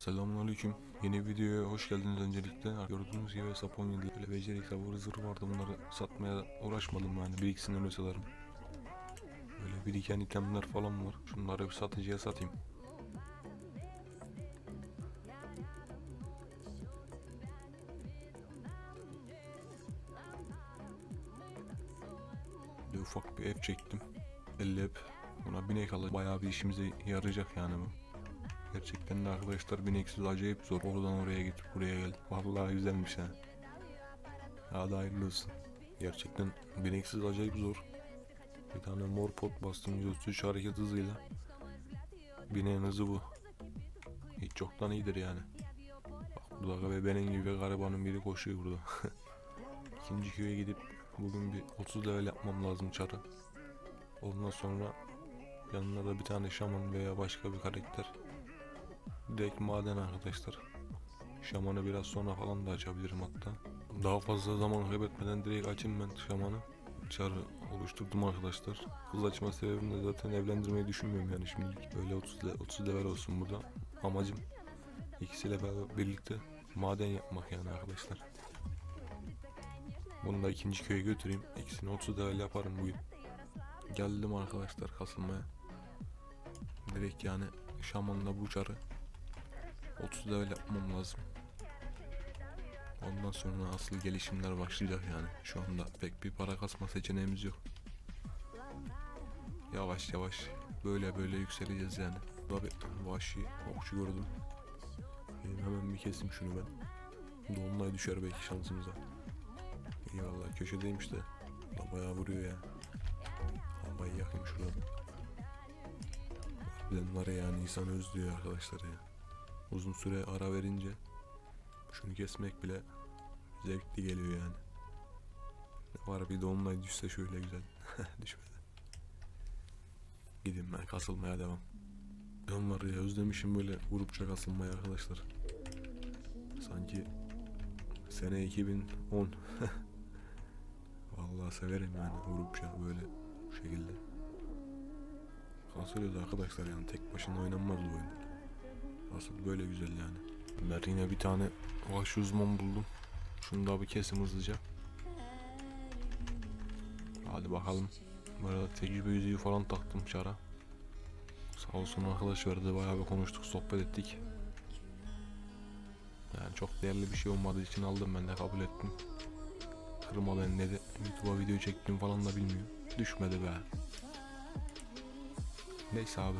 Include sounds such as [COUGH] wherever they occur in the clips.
Selamünaleyküm. Yeni videoya hoş geldiniz öncelikle. Gördüğünüz gibi hesap 17 böyle becerik savur zırh vardı bunları satmaya uğraşmadım yani bir ikisini öyle satarım. Böyle biriken itemler falan var. Şunları bir satıcıya satayım. Ufak bir ev çektim. 50 ev. Buna binek alacağım. Bayağı bir işimize yarayacak yani bu. Gerçekten de arkadaşlar bineksiz acayip zor. Oradan oraya git, buraya gel. Vallahi güzelmiş ha. Hadi hayırlı olsun. Gerçekten bineksiz acayip zor. Bir tane mor pot bastım 133 hareket hızıyla. Bineğin hızı bu. Hiç çoktan iyidir yani. Bak burada benim gibi garibanın biri koşuyor burada. [LAUGHS] İkinci köye gidip bugün bir 30 level yapmam lazım çarı. Ondan sonra yanına da bir tane şaman veya başka bir karakter. Direkt maden arkadaşlar. Şamanı biraz sonra falan da açabilirim hatta. Daha fazla zaman kaybetmeden direkt açayım ben şamanı. Çarı oluşturdum arkadaşlar. Kız açma sebebim de zaten evlendirmeyi düşünmüyorum yani şimdilik. Böyle 30, le- 30 level olsun burada. Amacım ikisiyle beraber birlikte maden yapmak yani arkadaşlar. Bunu da ikinci köye götüreyim. İkisini 30 level yaparım bugün. Geldim arkadaşlar kasılmaya. Direkt yani şamanla bu çarı 30 level yapmam lazım. Ondan sonra asıl gelişimler başlayacak yani. Şu anda pek bir para kasma seçeneğimiz yok. Yavaş yavaş böyle böyle yükseleceğiz yani. Bir vahşi okçu gördüm. Benim hemen bir kesim şunu ben. Dolunay düşer belki şansımıza. Eyvallah köşedeymiş de. Da bayağı vuruyor ya. Havayı yakayım şuradan. Harbiden var ya yani insan özlüyor arkadaşlar ya. Uzun süre ara verince şunu kesmek bile zevkli geliyor yani. Ne var bir dolunay düşse şöyle güzel. [LAUGHS] Düşmedi. Gidin ben kasılmaya devam. Ben var ya özlemişim böyle grupça kasılmayı arkadaşlar. Sanki sene 2010. [LAUGHS] Severim yani grupça böyle bu şekilde. Kasılıyoruz arkadaşlar yani tek başına oynanmaz bu oyun. Asıl böyle güzel yani. Ben yine bir tane vahşi uzman buldum. Şunu da bir kesim hızlıca. Hadi bakalım. Bu arada tecrübe yüzüğü falan taktım çara. Sağ olsun arkadaş verdi bayağı bir konuştuk sohbet ettik. Yani çok değerli bir şey olmadığı için aldım ben de kabul ettim. Kırma ben dedi. YouTube'a video çektim falan da bilmiyor. Düşmedi be. Neyse abi.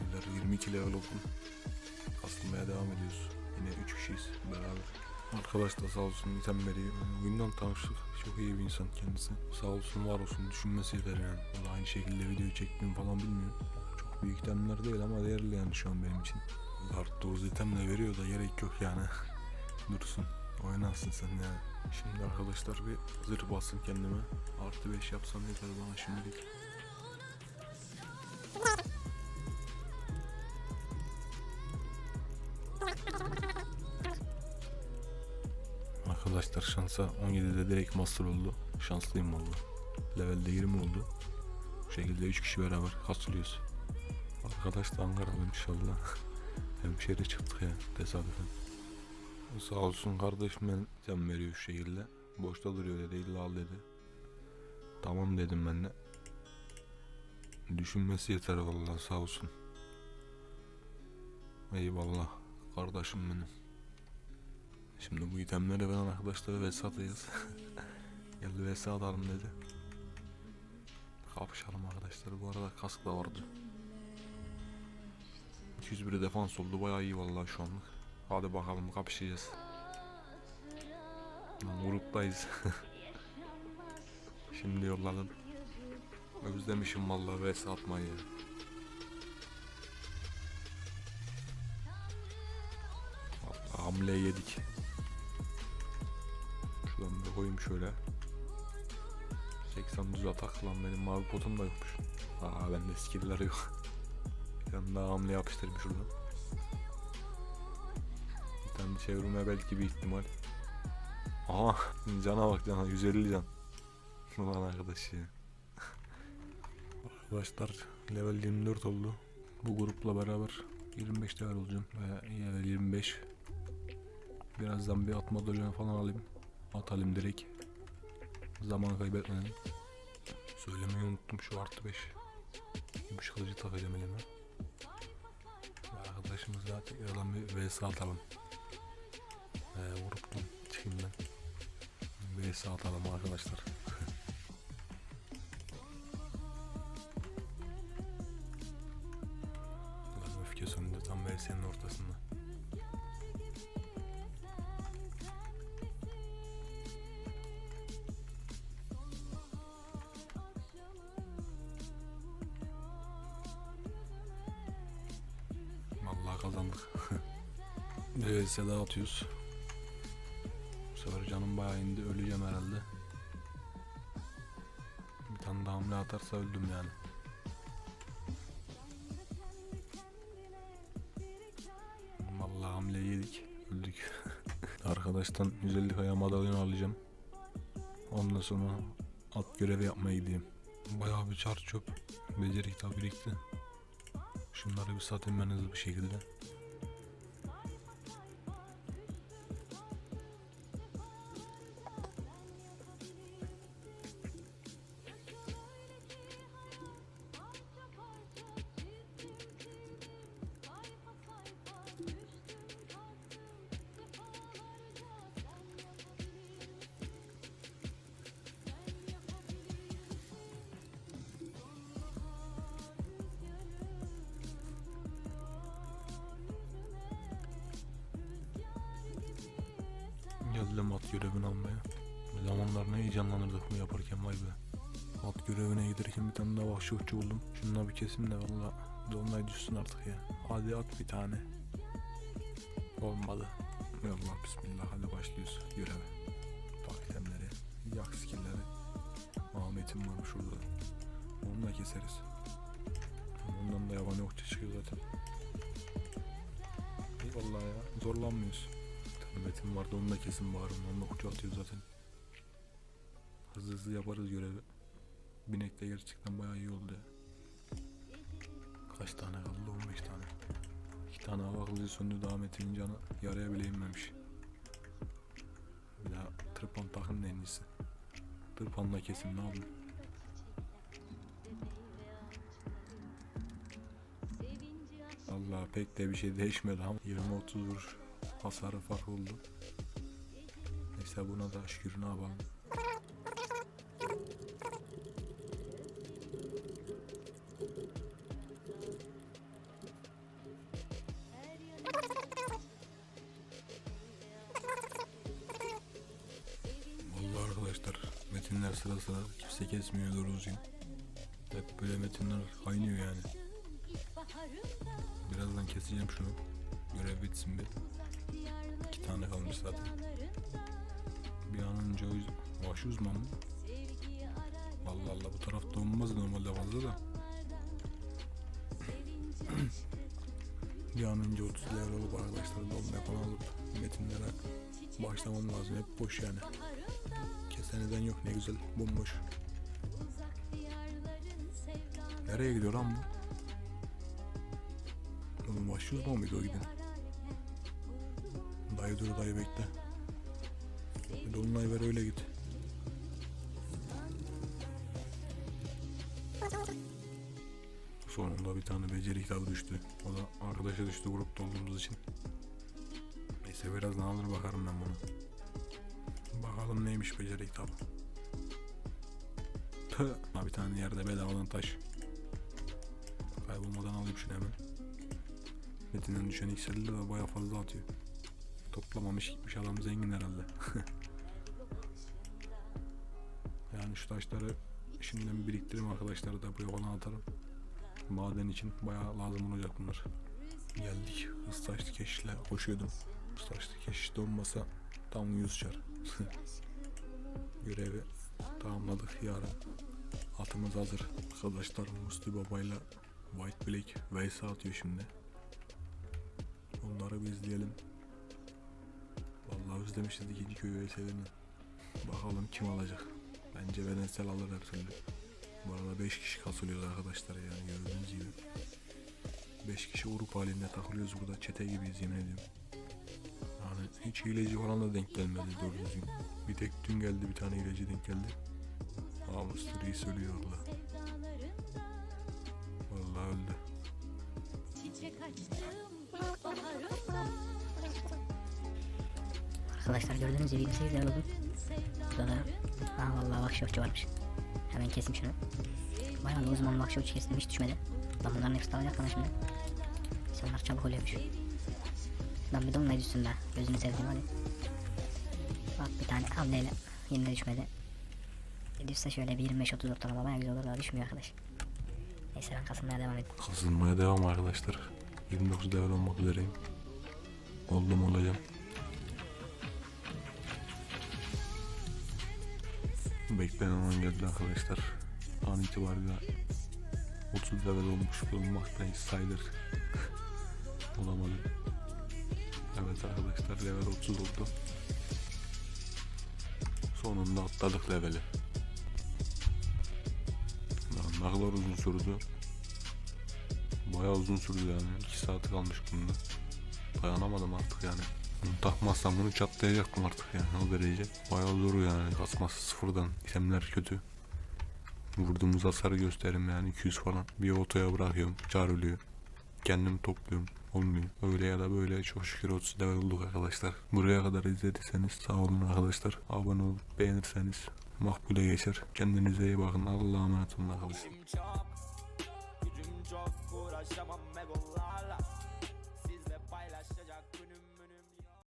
Beyler 22 level oldum. Kasılmaya devam ediyoruz. Yine 3 kişiyiz beraber. Arkadaş da sağ olsun item veriyor. Oyundan tanıştık. Çok iyi bir insan kendisi. Sağ olsun var olsun düşünmesi yeter yani. O da aynı şekilde video çektiğimi falan bilmiyor. Çok büyük itemler değil ama değerli yani şu an benim için. Arttığımız item de veriyor da gerek yok yani. [LAUGHS] Dursun. Oynarsın sen yani. Şimdi arkadaşlar bir zırh bassın kendime. Artı 5 yapsam yeter bana şimdilik. Arkadaşlar şansa 17'de direkt master oldu. Şanslıyım valla. Levelde 20 oldu. Bu şekilde 3 kişi beraber kasılıyoruz. Arkadaş da Ankara'da inşallah. [LAUGHS] Hemşehri çıktık ya tesadüfen. Sağ olsun kardeşim ben can veriyor şu şekilde. Boşta duruyor dedi illa al dedi. Tamam dedim ben de. Düşünmesi yeter vallahi sağ olsun. Eyvallah kardeşim benim. Şimdi bu itemleri ben arkadaşlara vs atacağız. [LAUGHS] Geldi vs atalım dedi. Kapışalım arkadaşlar. Bu arada kask da vardı. 201 defans oldu. Bayağı iyi vallahi şu anlık. Hadi bakalım kapışacağız. Gruptayız. [LAUGHS] Şimdi yolladım. Özlemişim vallahi vs atmayı. Vallahi hamle yedik. Şuradan bir koyayım şöyle. 80 düz atak lan benim mavi potum da yokmuş. Aa bende skill'ler yok. [LAUGHS] bir tane daha hamle yapıştırayım şuradan. Tane çevirme belki bir ihtimal. Aha cana bak cana 150 can. Ulan arkadaş ya. Arkadaşlar level 24 oldu. Bu grupla beraber 25 level olacağım. Ve level 25. Birazdan bir atma doluyor falan alayım. Atalım direkt. Zaman kaybetmeden. Söylemeyi unuttum şu artı 5. Gümüş kılıcı takacağım elime. Arkadaşımızla tekrardan bir vs atalım. Ee, çıkayım ben. Vs atalım arkadaşlar. [LAUGHS] Ulan öfke tam VS'nin ortasında. Vallahi kazandık. [LAUGHS] Bir VS daha atıyoruz. Bayağı indi. Öleceğim herhalde. Bir tane daha hamle atarsa öldüm yani. Vallahi hamle yedik. Öldük. [LAUGHS] Arkadaştan 150 kaya madalyon alacağım. Ondan sonra at görevi yapmaya gideyim. Bayağı bir çar çöp. Beceri kitabı birikti. Şunları bir satayım ben hızlı bir şekilde. Geldim at görevini almaya. Zamanlar ne heyecanlanırdık bunu yaparken vay be. At görevine giderken bir tane daha vahşi okçu buldum. Şununla bir kesim de valla dolunay düşsün artık ya. Hadi at bir tane. Olmadı. Yallah bismillah hadi başlıyoruz göreve. Bak itemleri, yak skillleri. Ahmet'im var şurada. Onu da keseriz. Ondan da yabani okçu çıkıyor zaten. Vallahi ya zorlanmıyoruz. Metin vardı onu da kesin bağırım. Onunla okçu atıyor zaten. Hızlı hızlı yaparız görevi. Binek de gerçekten bayağı iyi oldu. Kaç tane kaldı? 15 tane. 2 tane hava kılıcı söndü daha Metin'in canı yaraya bile inmemiş. Bir daha tırpan takın en iyisi. Tırpanla kesin ne yapayım? Allah pek de bir şey değişmedi ama 20-30 vuruş hasarı fark oldu. Neyse buna da şükür ne. Vallahi arkadaşlar metinler sıra sıra kimse kesmiyor doğru düzgün. Hep böyle metinler kaynıyor yani. Birazdan keseceğim şunu. Görev bitsin bir. İki tane kalmış zaten. Bir an önce o. Vahşi uzman mı? Allah Allah bu tarafta olmaz normalde fazla da. bir an önce 30 level olup arkadaşlar dolmaya falan alıp metinlere başlamam lazım. Hep boş yani. Kesen eden yok ne güzel bomboş. Nereye gidiyor lan bu? Oğlum vahşi uzman mıydı o giden? Dayı dur dayı bekle. Dolunay ver öyle git. Sonunda bir tane beceri kitabı düştü. O da arkadaşa düştü grupta olduğumuz için. Neyse birazdan alır bakarım ben bunu. Bakalım neymiş beceri kitabı. Tüh. Bir tane yerde bedavadan taş. Kaybolmadan alayım şunu hemen. Metinden düşen XL'de de baya fazla atıyor. Toplamamış gitmiş adam zengin herhalde. [LAUGHS] yani şu taşları şimdiden biriktireyim arkadaşlar da buraya falan atarım. Maden için bayağı lazım olacak bunlar. Geldik. Hız taşlı keşişle koşuyordum. Hız taşlı keşiş de olmasa tam 100 çar. [LAUGHS] Görevi tamamladık yarın. Atımız hazır. Arkadaşlar Musti Baba'yla White Black vs atıyor şimdi. Onları bir izleyelim. Vallahi özlemişiz ikinci köy vs'lerini. Bakalım kim alacak. Bence Venetsel alır her türlü. Bu arada 5 kişi kasılıyoruz arkadaşlar yani gördüğünüz gibi. 5 kişi grup halinde takılıyoruz burada çete gibiyiz yemin ediyorum. Yani hiç hileci falan da denk gelmedi doğru düzgün. Bir tek dün geldi bir tane hileci denk geldi. Mr. Reis ölüyor valla. Arkadaşlar gördüğünüz gibi 28 level oldum. Burada da Aa vallahi vakşokçu varmış. Hemen kesim şunu. Bayağı da uzman vakşokçu kestim hiç düşmedi. Lan bunların hepsi dalacak bana şimdi. İnsanlar çabuk oluyormuş. Lan bir dolunay düşsün be. Gözünü sevdiğim hadi. Bak bir tane ableyle. Yine düşmedi. Bir düşse şöyle bir 25-30 ortalama bayağı güzel olur da düşmüyor arkadaş. Neyse ben kasılmaya devam edeyim. Kazınmaya devam arkadaşlar. 29 level olmak üzereyim. Oldum olacağım. Beklenen an geldi arkadaşlar. An itibariyle 30 level olmuş bulunmaktayız sayılır. [LAUGHS] Olamadım. Evet arkadaşlar level 30 oldu. Sonunda atladık leveli. Lan ne kadar uzun sürdü. Bayağı uzun sürdü yani. 2 saat kalmış bunda. Dayanamadım artık yani. Bunu takmazsam bunu çatlayacaktım artık yani o derece. Bayağı zor yani kasması sıfırdan. İtemler kötü. Vurduğumuz hasarı gösterim yani 200 falan. Bir otoya bırakıyorum. Çar ölüyor. Kendim topluyorum. Olmuyor. Öyle ya da böyle çok şükür 30 level olduk arkadaşlar. Buraya kadar izlediyseniz sağ olun arkadaşlar. Abone olup beğenirseniz makbule geçer. Kendinize iyi bakın. Allah'a emanet olun arkadaşlar.